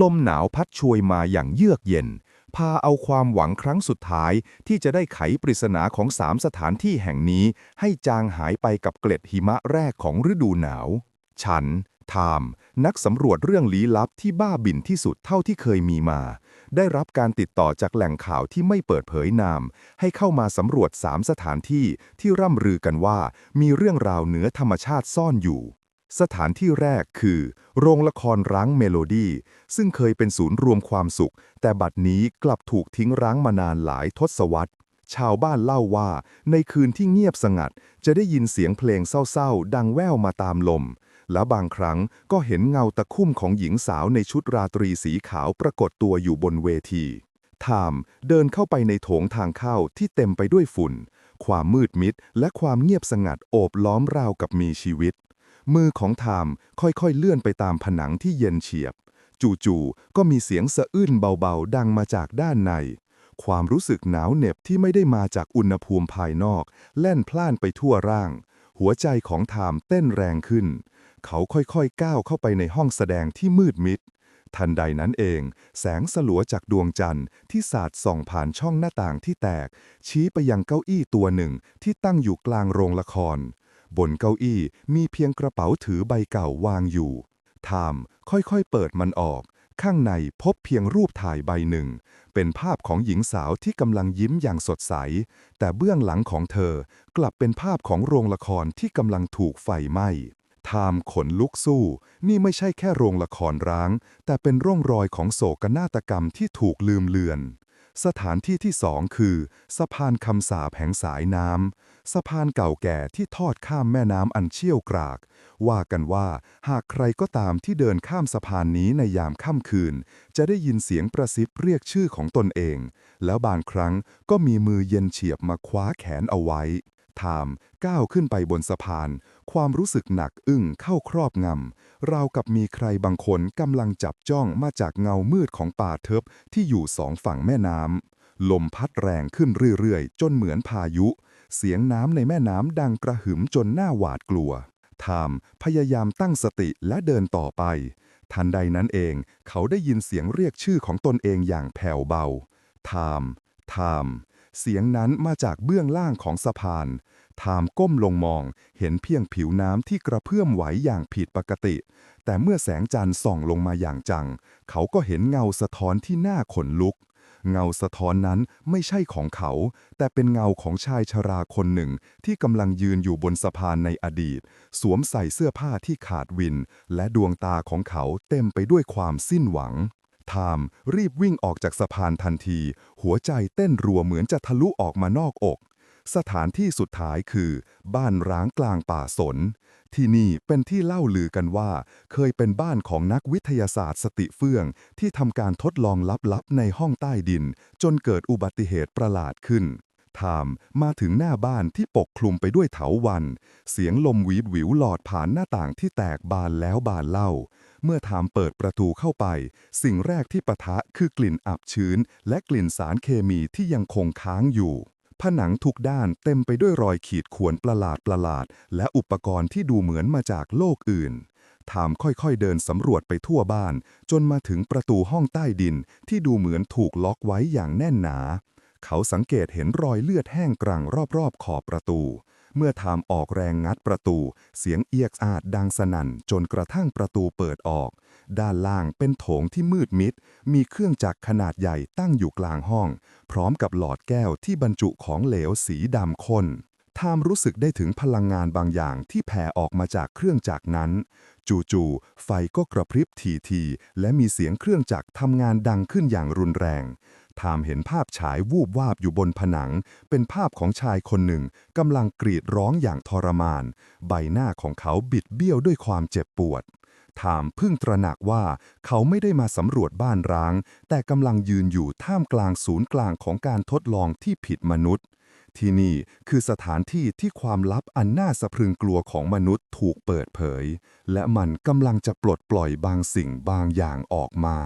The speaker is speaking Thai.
ลมหนาวพัดช่วยมาอย่างเยือกเย็น พาเอาความหวังครั้งสุดท้ายที่จะได้ไขปริศนาของสามสถานที่แห่งนี้ ให้จางหายไปกับเกล็ดหิมะแรกของฤดูหนาว ฉันทามนักสำรวจเรื่องลี้ลับที่บ้าบิ่นที่สุดเท่าที่เคยมีมา ได้รับการติดต่อจากแหล่งข่าวที่ไม่เปิดเผยนาม ให้เข้ามาสำรวจสามสถานที่ที่ร่ำรือกันว่า มีเรื่องราวเหนือธรรมชาติซ่อนอยู่ สถานที่แรกคือ โรงละครร้างเมโลดี้ ซึ่งเคยเป็นศูนย์รวมความสุข แต่บัดนี้กลับถูกทิ้งร้างมานานหลายทศวรรษ ชาวบ้านเล่าว่า ในคืนที่เงียบสงัด จะได้ยินเสียงเพลงเศร้าๆ ดังแว่วมาตามลม และบางครั้งก็เห็นเงาตะคุ่มของหญิงสาวในชุดราตรีสีขาวปรากฏตัวอยู่บนเวที ทามเดินเข้าไปในโถงทางเข้าที่เต็มไปด้วยฝุ่น ความมืดมิดและความเงียบสงัดโอบล้อมราวกับมีชีวิต มือของไทามค่อยๆเลื่อนไปตามผนังที่เย็นเฉียบ จู่ๆก็มีเสียงสะอื้นเบาๆ ดังมาจากด้านใน ความรู้สึกหนาวเหน็บที่ไม่ได้มาจากอุณหภูมิภายนอก แล่นพล่านไปทั่วร่าง หัวใจของไทามเต้นแรงขึ้น เขาค่อยๆก้าวเข้าไปในห้องแสดงที่มืดมิดทันใดนั้นเอง แสงสลัวจากดวงจันทร์ที่สาดส่องผ่านช่องหน้าต่างที่แตก ชี้ไปยังเก้าอี้ตัวหนึ่งที่ตั้งอยู่กลางโรงละคร บนเก้าอี้มีเพียงกระเป๋าถือใบเก่าวางอยู่ทามค่อยๆเปิดมันออก ข้างในพบเพียงรูปถ่ายใบหนึ่ง เป็นภาพของหญิงสาวที่กำลังยิ้มอย่างสดใส แต่เบื้องหลังของเธอกลับเป็นภาพของโรงละครที่กำลังถูกไฟไหม้ทามขนลุกสู้ นี่ไม่ใช่แค่โรงละครร้าง แต่เป็นร่องรอยของโศกนาฏกรรมที่ถูกลืมเลือน สถานที่ที่สองคือสะพานคำสาแห่งสายน้ำสะพานเก่าแก่ที่ทอดข้ามแม่น้ำอันเชี่ยวกราก ว่ากันว่าหากใครก็ตามที่เดินข้ามสะพานนี้ในยามค่ำคืน จะได้ยินเสียงประซิบเรียกชื่อของตนเอง แล้วบางครั้งก็มีมือเย็นเฉียบมาคว้าแขนเอาไว้ ทามก้าวขึ้นไปบนสะพาน ความรู้สึกหนักอึ้งเข้าครอบงำราวกับมีใครบางคนกำลังจับจ้องมาจากเงามืดของป่าเทิบที่อยู่สองฝั่งแม่น้ำลมพัดแรงขึ้นเรื่อยๆ จนเหมือนพายุ เสียงน้ำในแม่น้ำดังกระหึ่มจนหน้าหวาดกลัวทามพยายามตั้งสติและเดินต่อไป ทันใดนั้นเอง เขาได้ยินเสียงเรียกชื่อของตนเองอย่างแผ่วเบาทามทาม เสียงนั้นมาจากเบื้องล่างของสะพาน ทามก้มลงมอง เห็นเพียงผิวน้ำที่กระเพื่อมไหวอย่างผิดปกติ แต่เมื่อแสงจันทร์ส่องลงมาอย่างจัง เขาก็เห็นเงาสะท้อนที่หน้าขนลุก เงาสะท้อนนั้นไม่ใช่ของเขา แต่เป็นเงาของชายชราคนหนึ่งที่กำลังยืนอยู่บนสะพานในอดีต สวมใส่เสื้อผ้าที่ขาดวิน และดวงตาของเขาเต็มไปด้วยความสิ้นหวัง ไทามรีบวิ่งออกจากสะพานทันที หัวใจเต้นรัวเหมือนจะทะลุออกมานอกอก สถานที่สุดท้ายคือ บ้านร้างกลางป่าสน ที่นี่เป็นที่เล่าลือกันว่า เคยเป็นบ้านของนักวิทยาศาสตร์สติเฟื่อง ที่ทำการทดลองลับๆในห้องใต้ดิน จนเกิดอุบัติเหตุประหลาดขึ้นทามมาถึงหน้าบ้านที่ปกคลุมไปด้วยเถาวัน เสียงลมวีดวิวหลอดผ่านหน้าต่างที่แตกบานแล้วบานเล่า เมื่อทามเปิดประตูเข้าไป สิ่งแรกที่ปะทะคือกลิ่นอับชื้น และกลิ่นสารเคมีที่ยังคงค้างอยู่ ผนังทุกด้านเต็มไปด้วยรอยขีดข่วนประหลาดประหลาดๆและอุปกรณ์ที่ดูเหมือนมาจากโลกอื่นทามค่อยๆเดินสำรวจไปทั่วบ้าน จนมาถึงประตูห้องใต้ดินที่ดูเหมือนถูกล็อกไว้อย่างแน่นหนา เขาสังเกตเห็นรอยเลือดแห้งกรังรอบๆขอบประตู เมื่อทามออกแรงงัดประตู เสียงเอียกอาดดังสนั่นจนกระทั่งประตูเปิดออก ด้านล่างเป็นโถงที่มืดมิด มีเครื่องจักรขนาดใหญ่ตั้งอยู่กลางห้อง พร้อมกับหลอดแก้วที่บรรจุของเหลวสีดำข้นทามรู้สึกได้ถึงพลังงานบางอย่างที่แผ่ออกมาจากเครื่องจักรนั้น จู่ๆไฟก็กระพริบทีๆและมีเสียงเครื่องจักรทำงานดังขึ้นอย่างรุนแรง ทามเห็นภาพฉายวูบวาบอยู่บนผนัง เป็นภาพของชายคนหนึ่งกำลังกรีดร้องอย่างทรมาน ใบหน้าของเขาบิดเบี้ยวด้วยความเจ็บปวดทามเพิ่งตระหนักว่าเขาไม่ได้มาสำรวจบ้านร้าง แต่กำลังยืนอยู่ท่ามกลางศูนย์กลางของการทดลองที่ผิดมนุษย์ ที่นี่คือสถานที่ที่ความลับอันน่าสะพรึงกลัวของมนุษย์ถูกเปิดเผย และมันกำลังจะปลดปล่อยบางสิ่งบางอย่างออกมา